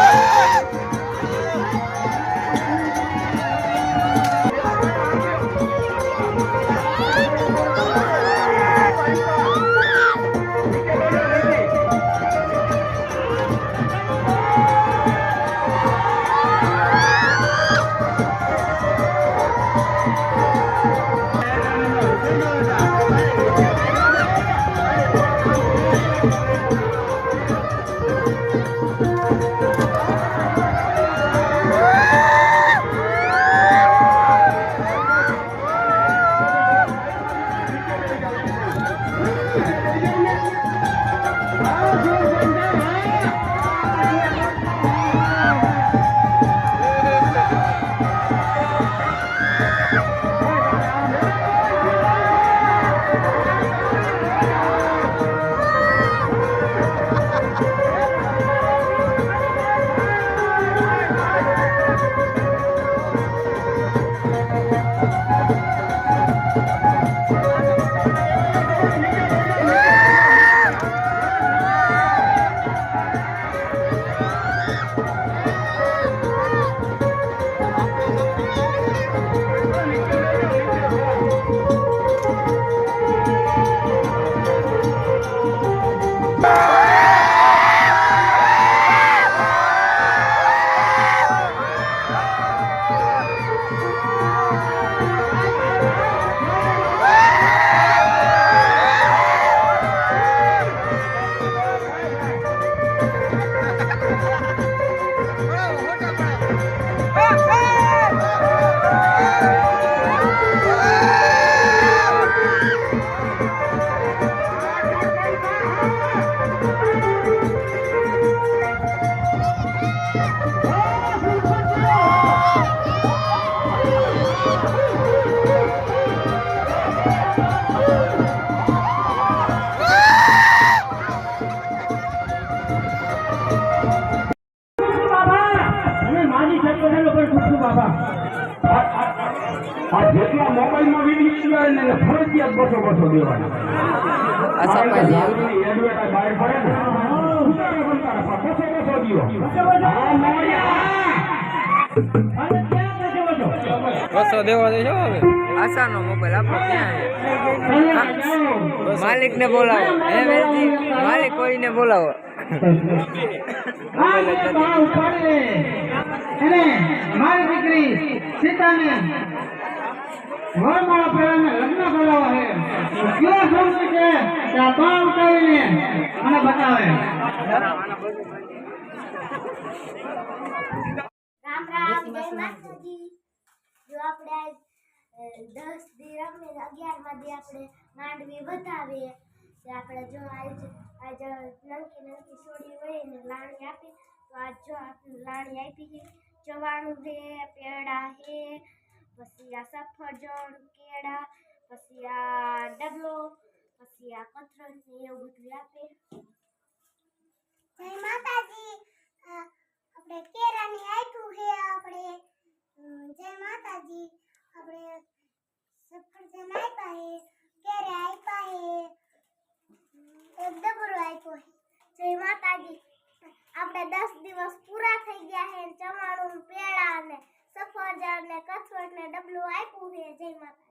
Woo! જેટલા મોબાઈલમાં video આવે ને ફરજિયાત બસો બસો દેવાના. અચ્છા, પહેલી. એડવર્ટાઈઝ બહાર પડે ને ઉતારે બનતા બસો. હા, દેવા દેજો હવે. આશાનો મોબાઈલ આપણો ક્યાં? માલિક ને બોલાવો. હે વેલજી? માલિક કોઈને બોલાવો? મારી દીકરી સીતાને. દસ દી રમીને અગિયારમાં દી આપણે માંડવી બતાવીએ આપણે જો આજ આજ નંકી છોડી હોય ને લાણી આપી, તો આજ જો આપણે લાણી આપી ચવાણું છે, પેડા પછી આ સફરજન કેળા પછી આ ડબલો પછી આ કથરન ને એવું બધું આપે જય માતાજી આપણે કેરાની આપ્યું છે આપણે અમ, જય માતાજી આપણે સફરજન આપ્યા છે કેરે આપ્યા છે એક ડબરો આપ્યો છે જય માતાજી આપણે દસ દિવસ પૂરા થઈ ગયા છે ચવાણું પેડા ને સફરજન ને કથોળ ને ડબલું આપ્યું છે જય માતાજી.